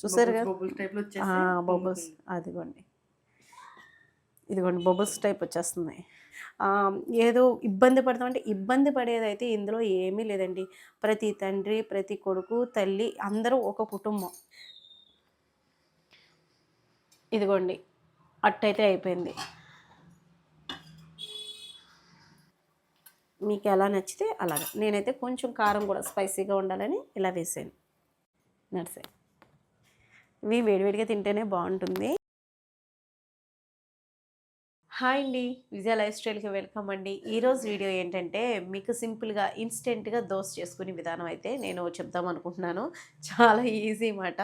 చూసారు కదా బబుల్స్ అదిగోండి. ఇదిగోండి బబుల్స్ టైప్ వచ్చేస్తున్నాయి. ఏదో ఇబ్బంది పడతామంటే ఇబ్బంది పడేదైతే ఇందులో ఏమీ లేదండి. ప్రతి తండ్రి ప్రతి కొడుకు తల్లి అందరూ ఒక కుటుంబం. ఇదిగోండి అట్టయితే అయిపోయింది. మీకు ఎలా నచ్చితే అలాగా. నేనైతే కొంచెం కారం కూడా స్పైసీగా ఉండాలని ఇలా వేసాను. నడిసే ఇవి వేడివేడిగా తింటేనే బాగుంటుంది. హాయ్ అండి. విజయ లైఫ్ స్టైల్కి వెల్కమ్ అండి. ఈరోజు వీడియో ఏంటంటే మీకు సింపుల్గా ఇన్స్టెంట్గా దోశ చేసుకునే విధానం అయితే నేను చెప్దాం అనుకుంటున్నాను. చాలా ఈజీ మాట.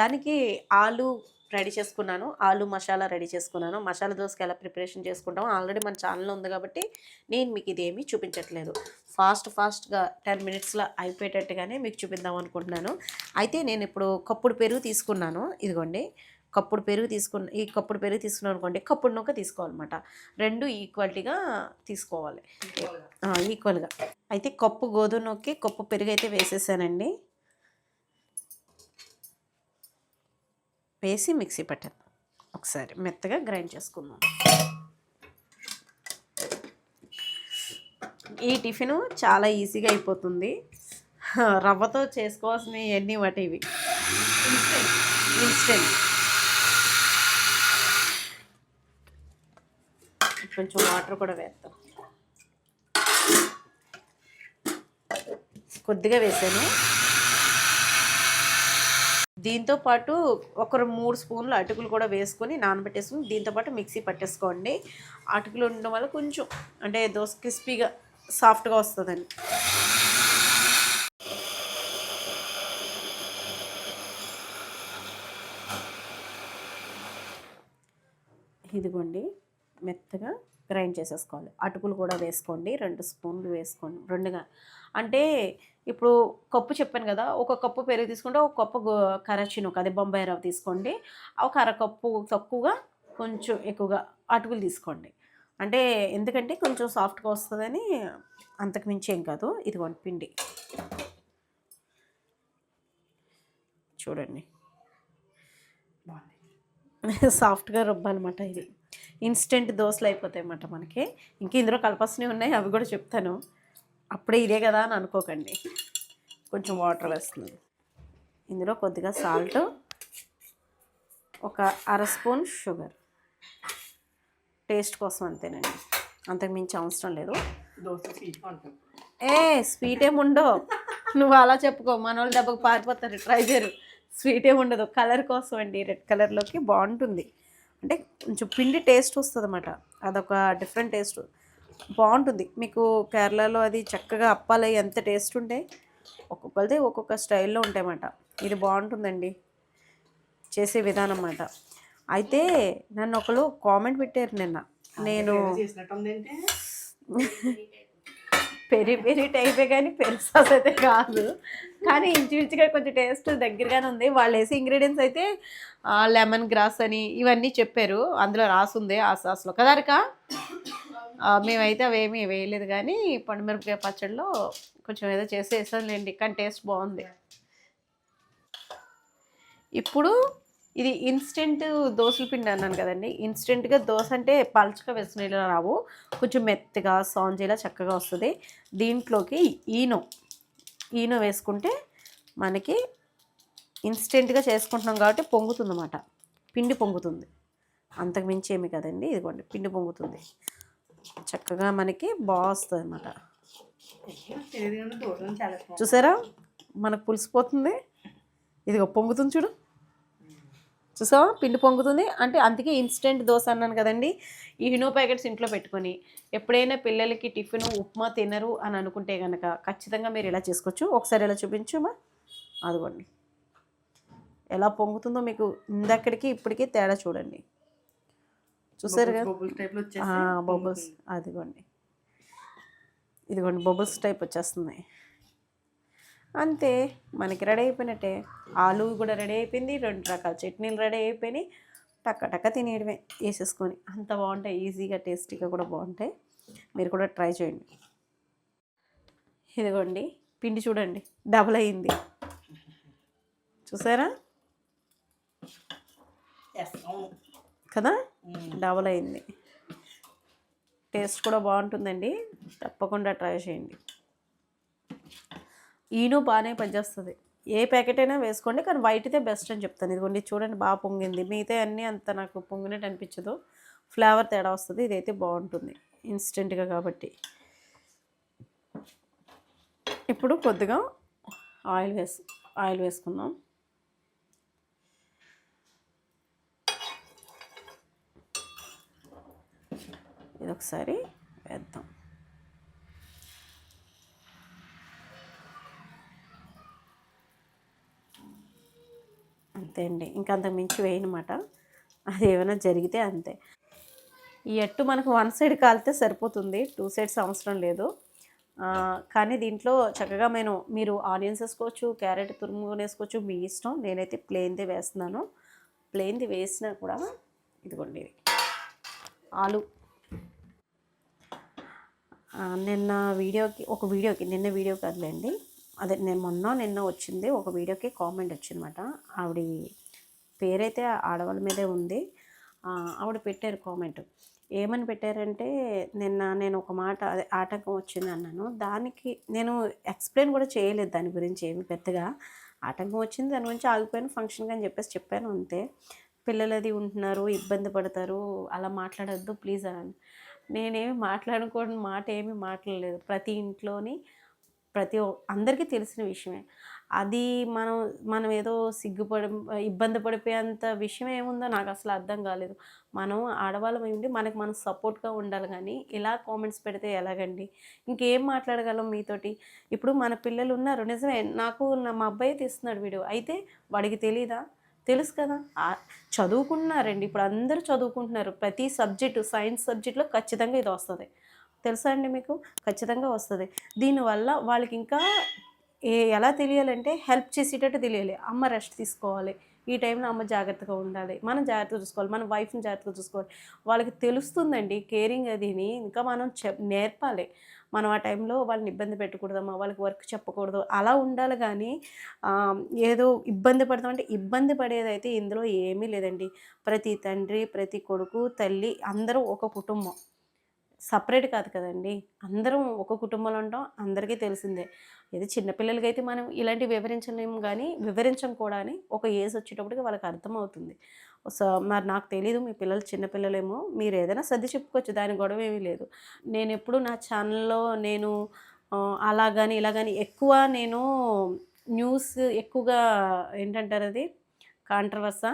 దానికి ఆలు రెడీ చేసుకున్నాను. ఆలు మసాలా రెడీ చేసుకున్నాను. మసాలా దోశకి ఎలా ప్రిపరేషన్ చేసుకుంటాం ఆల్రెడీ మన ఛానల్లో ఉంది కాబట్టి నేను మీకు ఇదేమీ చూపించట్లేదు. ఫాస్ట్ ఫాస్ట్గా టెన్ మినిట్స్లో అయిపోయేటట్టుగానే మీకు చూపిద్దాం అనుకుంటున్నాను. అయితే నేను ఇప్పుడు కప్పుడు పెరుగు తీసుకున్నాను. ఇదిగోండి. కప్పుడు పెరుగు తీసుకున్న ఈ కప్పుడు పెరుగు తీసుకున్నాను అనుకోండి కప్పుడు నొక్క తీసుకోవాలన్నమాట. రెండు ఈక్వాలిటీగా తీసుకోవాలి. ఈక్వల్గా. అయితే కప్పు గోధుమ నొక్కి కప్పు పెరుగు అయితే వేసేసానండి. వేసి మిక్సీ పట్టాను ఒకసారి మెత్తగా గ్రైండ్ చేసుకుందాం. ఈ టిఫిన్ చాలా ఈజీగా అయిపోతుంది. రవ్వతో చేసుకోవాల్సినవి ఎన్ని వాటి ఇవి? ఇన్స్టెంట్. కొంచెం వాటర్ కూడా వేస్తాం కొద్దిగా వేసాను. దీంతో పాటు ఒక మూడు స్పూన్లు అటుకులు కూడా వేసుకొని నానబెట్టేసుకుని దీంతో పాటు మిక్సీ పట్టేసుకోండి. అటుకులు ఉండడం వల్ల కొంచెం అంటే దోశ క్రిస్పీగా సాఫ్ట్గా వస్తుందండి. ఇదిగోండి మెత్తగా గ్రైండ్ చేసేసుకోవాలి. అటుకులు కూడా వేసుకోండి రెండు స్పూన్లు వేసుకోండి రెండుగా. అంటే ఇప్పుడు కప్పు చెప్పాను కదా ఒక కప్పు పెరుగు తీసుకుంటే ఒక కప్పు కరచినుక అదే బొంబాయి రవ్వ తీసుకోండి. ఒక అరకప్పు తక్కువగా కొంచెం ఎక్కువగా అటుకులు తీసుకోండి. అంటే ఎందుకంటే కొంచెం సాఫ్ట్గా వస్తుందని అంతకుమించి ఏం కాదు. ఇది పిండి. చూడండి. సాఫ్ట్గా రుబ్బాలన్నమాట ఇది. ఇన్స్టెంట్ దోశలు అయిపోతాయి అన్నమాట మనకి. ఇంకా ఇందులో కలపాల్సినవి ఉన్నాయి అవి కూడా చెప్తాను. అప్పుడే ఇదే కదా అని అనుకోకండి. కొంచెం వాటర్ వేస్తున్నాను ఇందులో కొద్దిగా సాల్ట్ ఒక అర స్పూన్ షుగర్ టేస్ట్ కోసం అంతేనండి. అంతకు మించి అవసరం లేదు. ఏ స్వీట్ ఏముండో నువ్వు అలా చెప్పుకో. మన వాళ్ళు దెబ్బకు పారిపోతారు. ట్రై చేయరు. స్వీట్ ఏమి ఉండదు. కలర్ కోసం అండి. రెడ్ కలర్లోకి బాగుంటుంది. అంటే కొంచెం పిండి టేస్ట్ వస్తుంది అన్నమాట అదొక డిఫరెంట్ టేస్ట్ బాగుంటుంది. మీకు కేరళలో అది చక్కగా అప్పాలు ఎంత టేస్ట్ ఉంటాయి ఒక్కొక్కరిది ఒక్కొక్క స్టైల్లో ఉంటాయన్నమాట. ఇది బాగుంటుందండి. చేసే విధానం అన్నమాట అయితే నన్ను ఒకరు కామెంట్ పెట్టారు నిన్న. నేను పెరి పెరి టైపే కానీ పెరి సాస్ అయితే కాదు. కానీ ఇంచుమించుగా కొంచెం టేస్ట్ దగ్గరగానే ఉంది. వాళ్ళు వేసే ఇంగ్రీడియంట్స్ అయితే లెమన్ గ్రాస్ అని ఇవన్నీ చెప్పారు. అందులో రాసుంది ఆ సాస్లో. కదరిక మేమైతే అవేమీ వేయలేదు కానీ పండుమిరపకాయ పచ్చడిలో కొంచెం ఏదో చేసి వేసానులేండి కానీ టేస్ట్ బాగుంది. ఇప్పుడు ఇది ఇన్స్టెంట్ దోశల పిండి అన్నాను కదండి ఇన్స్టెంట్గా దోశ అంటే పల్చగా వేసిన రావు కొంచెం మెత్తగా సాంజీలా చక్కగా వస్తుంది. దీంట్లోకి ఈనో ఈనో వేసుకుంటే మనకి ఇన్స్టెంట్గా చేసుకుంటున్నాం కాబట్టి పొంగుతుంది అన్నమాట పిండి పొంగుతుంది. అంతకు మించి ఏమి కదండి ఇదిగోండి పిండి పొంగుతుంది. చక్కగా మనకి బాగా వస్తుంది అనమాట చూసారా? మనకు పులిసిపోతుంది. ఇదిగో పొంగుతుంది చూడు. చూసావా? పిండి పొంగుతుంది. అంటే అందుకే ఇన్స్టెంట్ దోశ అన్నాను కదండి. ఈ హినో ప్యాకెట్స్ ఇంట్లో పెట్టుకొని ఎప్పుడైనా పిల్లలకి టిఫిన్ ఉప్మా తినరు అని అనుకుంటే కనుక ఖచ్చితంగా మీరు ఇలా చేసుకోవచ్చు. ఒకసారి ఇలా చూపించుమా? అదిగోండి. ఎలా పొంగుతుందో మీకు ఇందక్కడికి ఇప్పటికీ తేడా చూడండి. చూసారు కదా బబుల్స్ అదిగోండి. ఇదిగోండి బబుల్స్ టైప్ వచ్చేస్తున్నాయి అంతే మనకి రెడీ అయిపోయినట్టే. ఆలు కూడా రెడీ అయిపోయింది రెండు రకాల చట్నీలు రెడీ అయిపోయినాయి. టక్క టక్క తినేయడమే వేసేసుకొని. అంత బాగుంటాయి ఈజీగా టేస్టీగా కూడా బాగుంటాయి. మీరు కూడా ట్రై చేయండి. ఇదిగోండి పిండి చూడండి డబుల్ అయింది. చూసారా? కదా. డబల్ అయింది టేస్ట్ కూడా బాగుంటుందండి. తప్పకుండా ట్రై చేయండి. ఈను బాగానే పనిచేస్తుంది. ఏ ప్యాకెట్ అయినా వేసుకోండి కానీ వైట్దే బెస్ట్ అని చెప్తాను. ఇదిగోండి చూడండి బాగా పొంగింది. మిగతా అన్నీ అంత నాకు పొంగినట్టు అనిపించదు. ఫ్లేవర్ తేడా వస్తుంది. ఇదైతే బాగుంటుంది. ఇన్స్టెంట్గా కాబట్టి. ఇప్పుడు కొద్దిగా ఆయిల్ వేసు ఆయిల్ వేసుకుందాం. ఇది ఒకసారి వేద్దాం. అంతే అండి ఇంకా అంతకు మించి వేయనమాట. అది ఏమైనా జరిగితే అంతే. ఈ ఎట్టు మనకు వన్ సైడ్ కాలితే సరిపోతుంది. టూ సైడ్స్ అవసరం లేదు. కానీ దీంట్లో చక్కగా నేను మీరు ఆనియన్స్ వేసుకోవచ్చు క్యారెట్ తురుము వేసుకోవచ్చు మీ ఇష్టం. నేనైతే ప్లెయిన్ది వేస్తున్నాను. ప్లెయిన్ది వేసినా కూడా ఇదిగోండి ఇది. ఆలు. నిన్న వీడియోకి ఒక వీడియోకి నిన్న వీడియో కాదులేండి. అదే నేను మొన్న నిన్న వచ్చింది ఒక వీడియోకి కామెంట్ వచ్చిందన్నమాట. ఆవిడ పేరైతే ఆడవాళ్ళ మీదే ఉంది. ఆవిడ పెట్టారు కామెంట్. ఏమని పెట్టారంటే నిన్న నేను ఒక మాట అదే ఆటంకం వచ్చింది అన్నాను. దానికి నేను ఎక్స్ప్లెయిన్ కూడా చేయలేదు దాని గురించి ఏమి పెద్దగా. ఆటంకం వచ్చింది దాని గురించి ఆగిపోయాను ఫంక్షన్గా అని చెప్పేసి చెప్పాను అంతే. పిల్లలు అది ఉంటున్నారు ఇబ్బంది పడతారు అలా మాట్లాడద్దు ప్లీజ్ అని నేనేమి మాట్లాడుకోవడం మాట ఏమి మాట్లాడలేదు. ప్రతి ఇంట్లోని ప్రతి ఒ- అందరికీ తెలిసిన విషయమే. అది మనం మనం ఏదో సిగ్గుపడి ఇబ్బంది పడిపోయేంత విషయం ఏముందో నాకు అసలు అర్థం కాలేదు. మనం ఆడవాళ్ళం ఉండి మనకి మనం సపోర్ట్గా ఉండాలి కానీ ఇలా కామెంట్స్ పెడితే ఎలాగండి? ఇంకేం మాట్లాడగలం మీతోటి? ఇప్పుడు మన పిల్లలు ఉన్నారు నిజమే నాకు నా మా అబ్బాయి తీస్తున్నాడు వీడు అయితే వాడికి తెలీదా? తెలుసు కదా? చదువుకుంటున్నారండి. ఇప్పుడు అందరూ చదువుకుంటున్నారు. ప్రతి సబ్జెక్టు సైన్స్ సబ్జెక్ట్లో ఖచ్చితంగా ఇది వస్తుంది. తెలుసా అండి మీకు? ఖచ్చితంగా వస్తుంది. దీనివల్ల వాళ్ళకి ఇంకా ఏ ఎలా తెలియాలంటే హెల్ప్ చేసేటట్టు తెలియాలి. అమ్మ రెస్ట్ తీసుకోవాలి. ఈ టైంలో అమ్మ జాగ్రత్తగా ఉండాలి. మనం జాగ్రత్తగా చూసుకోవాలి. మన వైఫ్ని జాగ్రత్తగా చూసుకోవాలి. వాళ్ళకి తెలుస్తుందండి. కేరింగ్ అదిని ఇంకా మనం చెప్ నేర్పాలి. మనం ఆ టైంలో వాళ్ళని ఇబ్బంది పెట్టకూడదమ్మా వాళ్ళకి వర్క్ చెప్పకూడదు అలా ఉండాలి కానీ ఏదో ఇబ్బంది పడతామంటే ఇబ్బంది పడేదైతే ఇందులో ఏమీ లేదండి. ప్రతి తండ్రి ప్రతి కొడుకు తల్లి అందరూ ఒక కుటుంబం. సపరేట్ కాదు కదండి. అందరం ఒక కుటుంబంలో ఉంటాం అందరికీ తెలిసిందే. ఏదో చిన్నపిల్లలకైతే మనం ఇలాంటివి వివరించలేము కానీ వివరించం కూడా అని ఒక ఏజ్ వచ్చేటప్పటికి వాళ్ళకి అర్థమవుతుంది. సో మరి నాకు తెలీదు మీ పిల్లలు చిన్నపిల్లలేమో మీరు ఏదైనా సర్ది చెప్పుకోవచ్చు దాని గొడవ ఏమీ లేదు. నేను ఎప్పుడు నా ఛానల్లో నేను అలా కానీ ఇలా కానీ ఎక్కువ నేను న్యూస్ ఎక్కువగా ఏంటంటారు అది? కాంట్రవర్సా.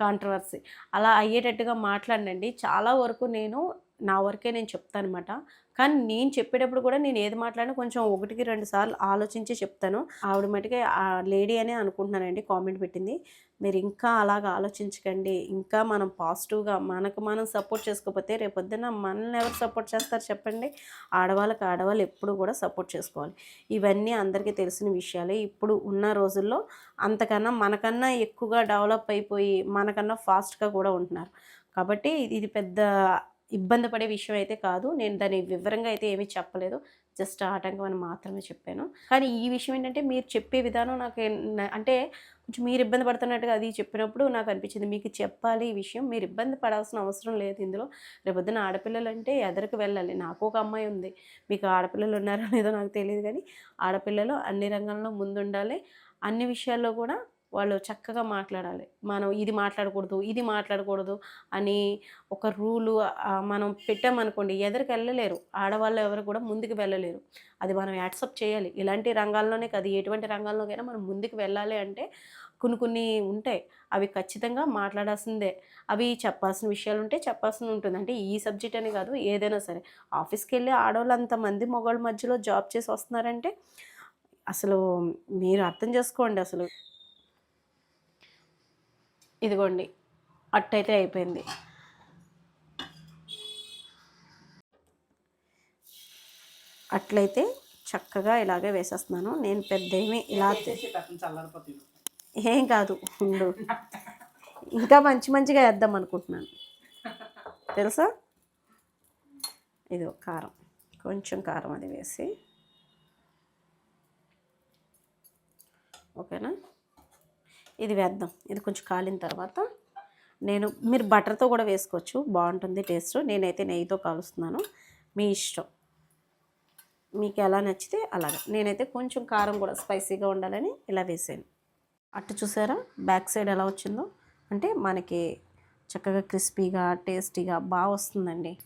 కాంట్రవర్సీ. అలా అయ్యేటట్టుగా మాట్లాడండి చాలా వరకు నేను నా వరకే నేను చెప్తాను అనమాట కానీ నేను చెప్పేటప్పుడు కూడా నేను ఏది మాట్లాడినా కొంచెం ఒకటికి రెండు సార్లు ఆలోచించి చెప్తాను. ఆవిడ మటుకే ఆ లేడీ అనే అనుకుంటున్నానండి కామెంట్ పెట్టింది. మీరు ఇంకా అలాగ ఆలోచించకండి. ఇంకా మనం పాజిటివ్గా మనకు మనం సపోర్ట్ చేసుకోకపోతే రేపొద్దున మనల్ని ఎవరు సపోర్ట్ చేస్తారు చెప్పండి. ఆడవాళ్ళకి ఆడవాళ్ళు ఎప్పుడు కూడా సపోర్ట్ చేసుకోవాలి. ఇవన్నీ అందరికీ తెలిసిన విషయాలే. ఇప్పుడు ఉన్న రోజుల్లో అంతకన్నా మనకన్నా ఎక్కువగా డెవలప్ అయిపోయి మనకన్నా ఫాస్ట్గా కూడా ఉంటున్నారు. కాబట్టి ఇది- ఇది పెద్ద ఇబ్బంది పడే విషయం అయితే కాదు. నేను దాని వివరంగా అయితే ఏమీ చెప్పలేదు. జస్ట్ ఆటంకం అని మాత్రమే చెప్పాను. కానీ ఈ విషయం ఏంటంటే మీరు చెప్పే విధానం నాకు అంటే కొంచెం మీరు ఇబ్బంది పడుతున్నట్టుగా అది చెప్పినప్పుడు నాకు అనిపించింది. మీకు చెప్పాలి ఈ విషయం. మీరు ఇబ్బంది పడాల్సిన అవసరం లేదు ఇందులో. రేపొద్దున ఆడపిల్లలు అంటే ఎదరికి వెళ్ళాలి. నాకు ఒక అమ్మాయి ఉంది. మీకు ఆడపిల్లలు ఉన్నారో లేదో నాకు తెలియదు కానీ ఆడపిల్లలు అన్ని రంగాల్లో ముందుండాలి. అన్ని విషయాల్లో కూడా వాళ్ళు చక్కగా మాట్లాడాలి. మనం ఇది మాట్లాడకూడదు ఇది మాట్లాడకూడదు అని ఒక రూలు మనం పెట్టామనుకోండి ఎదరికి వెళ్ళలేరు. ఆడవాళ్ళు ఎవరు కూడా ముందుకు వెళ్ళలేరు. అది మనం యాక్సెప్ట్ చేయాలి. ఇలాంటి రంగాల్లోనే కాదు ఎటువంటి రంగాల్లోకైనా మనం ముందుకు వెళ్ళాలి అంటే కొన్ని కొన్ని ఉంటాయి. అవి ఖచ్చితంగా మాట్లాడాల్సిందే. అవి చెప్పాల్సిన విషయాలు ఉంటే చెప్పాల్సిన ఉంటుంది. అంటే ఈ సబ్జెక్ట్ అని కాదు ఏదైనా సరే. ఆఫీస్కి వెళ్ళి ఆడవాళ్ళు అంతమంది మగవాళ్ళ మధ్యలో జాబ్ చేసి వస్తున్నారంటే అసలు మీరు అర్థం చేసుకోండి అసలు. ఇదిగోండి అట్టయితే అయిపోయింది. అట్లయితే చక్కగా ఇలాగే వేసేస్తున్నాను. నేను పెద్ద ఏమి ఇలా ఏం కాదు ఉండు. ఇంకా మంచి మంచిగా వేద్దాం అనుకుంటున్నాను. తెలుసా? ఇది కారం కొంచెం కారం అది వేసి. ఓకేనా? ఇది వేద్దాం. ఇది కొంచెం కాలిన తర్వాత నేను మీరు బటర్తో కూడా వేసుకోవచ్చు. బాగుంటుంది టేస్ట్. నేనైతే నెయ్యితో కాలుస్తున్నాను. మీ ఇష్టం. మీకు ఎలా నచ్చితే అలాగా. నేనైతే కొంచెం కారం కూడా స్పైసీగా ఉండాలని ఇలా వేసాను. అట్టు చూసారా? బ్యాక్ సైడ్ ఎలా వచ్చిందో? అంటే మనకి చక్కగా క్రిస్పీగా టేస్టీగా బాగా వస్తుందండి.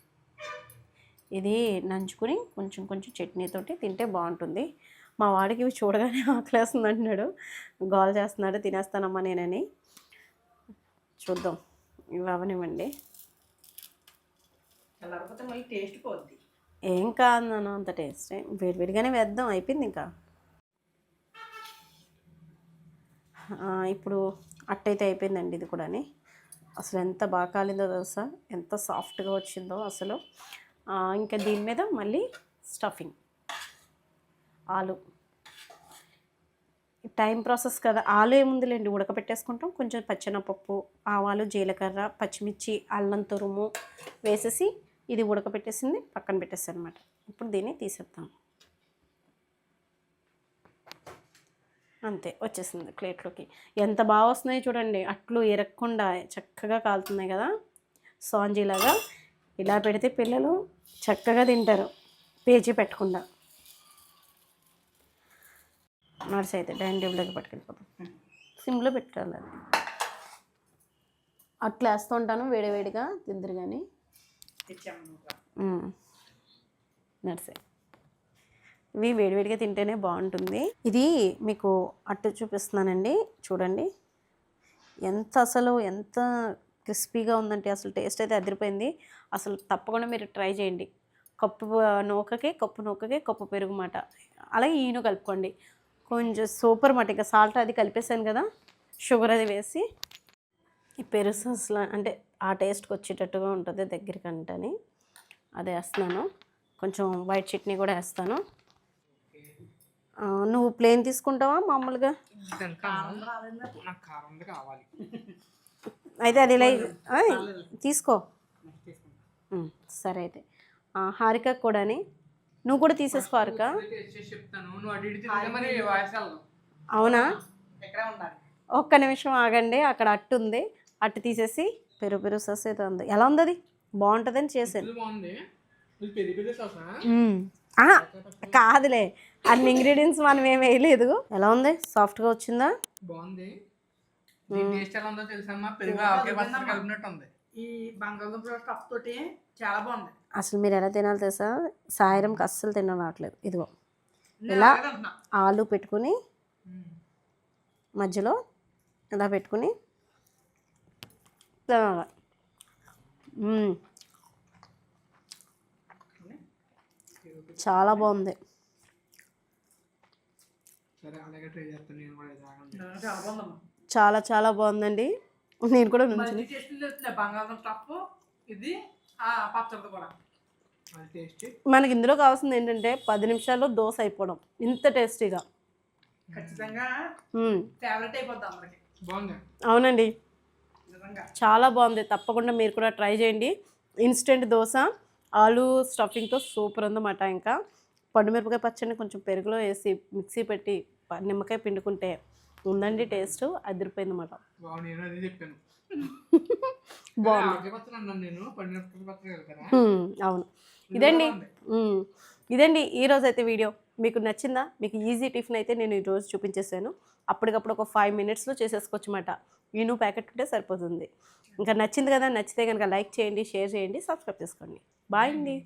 ఇది నంచుకుని కొంచెం కొంచెం చట్నీతోటి తింటే బాగుంటుంది. మా వాడికి ఇవి చూడగానే ఆకలేస్తుంది అంటున్నాడు. గోల్ చేస్తున్నాడు తినేస్తానమ్మా నేనని. చూద్దాం. ఇవి అవనివ్వండి. టేస్ట్ పోద్ది. ఏం కాదు నాన్న అంత టేస్ట్ వేడివేడిగానే వేద్దాం అయిపోయింది ఇంకా. ఇప్పుడు అట్టయితే అయిపోయిందండి ఇది కూడాని. అసలు ఎంత బాగా కాలిందో తెలుసా? ఎంత సాఫ్ట్గా వచ్చిందో అసలు. ఇంకా దీని మీద మళ్ళీ స్టఫింగ్. ఆలు. టైం ప్రాసెస్ కదా ఆలు ఏముందిలేండి ఉడకబెట్టేసుకుంటాం కొంచెం పచ్చెనపప్పు ఆవాలు జీలకర్ర పచ్చిమిర్చి అల్లం తురుము వేసేసి ఇది ఉడకబెట్టేసింది పక్కన పెట్టేస్తాను అనమాట ఇప్పుడు దీన్ని తీసేద్దాం. అంతే వచ్చేసింది ప్లేట్లోకి. ఎంత బాగా వస్తున్నాయి చూడండి అట్లు ఎరక్కుండా చక్కగా కాలుతున్నాయి కదా. సాంజీలాగా ఇలా పెడితే పిల్లలు చక్కగా తింటారు పేజీ పెట్టకుండా. నడిచి అయితే డైనింగ్ టేబుల్ దగ్గర పట్టుకెళ్ళిపోతాం సిమ్లో పెట్టుకోవాలి అది. అట్లా వేస్తూ ఉంటాను వేడివేడిగా తిందరు కానీ. నడిసే ఇవి వేడివేడిగా తింటేనే బాగుంటుంది. ఇది మీకు అట్టు చూపిస్తున్నానండి. చూడండి. ఎంత అసలు ఎంత క్రిస్పీగా ఉందంటే అసలు టేస్ట్ అయితే అదిరిపోయింది. అసలు తప్పకుండా మీరు ట్రై చేయండి. కప్పు నూకకి కప్పు నూకకి కప్పు పెరుగు మాట. అలాగే ఈను కలుపుకోండి. కొంచెం సూపర్ మాట. ఇంకా సాల్ట్ అది కలిపేసాను కదా. షుగర్ అది వేసి. ఈ పెరుగు సాస్లా అంటే ఆ టేస్ట్కి వచ్చేటట్టుగా ఉంటుంది దగ్గరికి అంటని అది వేస్తున్నాను. కొంచెం వైట్ చట్నీ కూడా వేస్తాను. నువ్వు ప్లేన్ తీసుకుంటావా మామూలుగా? అయితే అది ఇలా తీసుకో. సరే అయితే. హారిక కూడాని నువ్వు కూడా తీసేసుకో హారిక టేస్ట్ చేసి చెప్తాను. నువ్వు అటు ఇటు తిరిగితే మరి వాయిస్ వెళ్ళదు అవునా ఒక్క నిమిషం ఆగండి అక్కడ అట్టు ఉంది. అట్టు తీసేసి పెరుగు పెరుగు సస్ అయితే ఉంది. ఎలా ఉంది అది? బాగుంటుందని చేశాను. ఆహా, కాదులే. అన్ని ఇంగ్రీడియంట్స్ మనం ఏం వేయలేదు. ఎలా ఉంది? సాఫ్ట్గా వచ్చిందా? బాగుంది. దీని టేస్ట్ ఎలా ఉందో తెలుసమ్మా పెరుగు ఆవకాయ పచ్చడి కలిపినట్టు ఉంది ఈ తోటి చాలా బాగుంది. అసలు మీరు ఎలా తినాలి తెలుసా? సాయంత్రంకి అస్సలు తిన రావట్లేదు. ఇదిగో. ఇలా? ఆలు పెట్టుకుని. మధ్యలో ఇలా పెట్టుకుని తినాలి. చాలా బాగుంది. సరే అలాగే ట్రై చేస్తాను. నేను కూడా ఇది ఆగండి. నేను చాలా బాగుందమ్మా. చాలా చాలా బాగుందండి. నేను కూడా నుంచి మంచి టేస్ట్ తెలుస్తుంది బంగాళదుంప స్టఫ్ ఇది ఆ పచ్చడి కూడా. అది టేస్ట్ మనకి ఇందులో కావాల్సింది ఏంటంటే పది నిమిషాల్లో దోశ అయిపోవడం. ఇంత టేస్టీగా. అవునండి. చాలా బాగుంది. తప్పకుండా మీరు కూడా ట్రై చేయండి. ఇన్స్టెంట్ దోశ ఆలు స్టఫింగ్తో సూపర్ ఉందన్నమాట ఇంకా. పండుమిరపకాయ పచ్చడిని కొంచెం పెరుగులో వేసి మిక్సీ పెట్టి నిమ్మకాయ పిండుకుంటే ఉందండి టేస్ట్ అదిరిపోయిందన్నమాట. బాగుంది నేను అదే చెప్పాను. బాగుంది. అవును. ఇది ఇదండి. ఇదండి ఈరోజు అయితే వీడియో. మీకు నచ్చిందా? మీకు ఈజీ టిఫిన్ అయితే నేను ఈరోజు చూపించేసాను. అప్పటికప్పుడు ఒక ఫైవ్ మినిట్స్లో చేసేసుకోవచ్చు అన్నమాట ఈను ప్యాకెట్ ఉంటే సరిపోతుంది. ఇంకా నచ్చింది కదా నచ్చితే కనుక లైక్ చేయండి షేర్ చేయండి సబ్స్క్రైబ్ చేసుకోండి. బాయ్ అండి.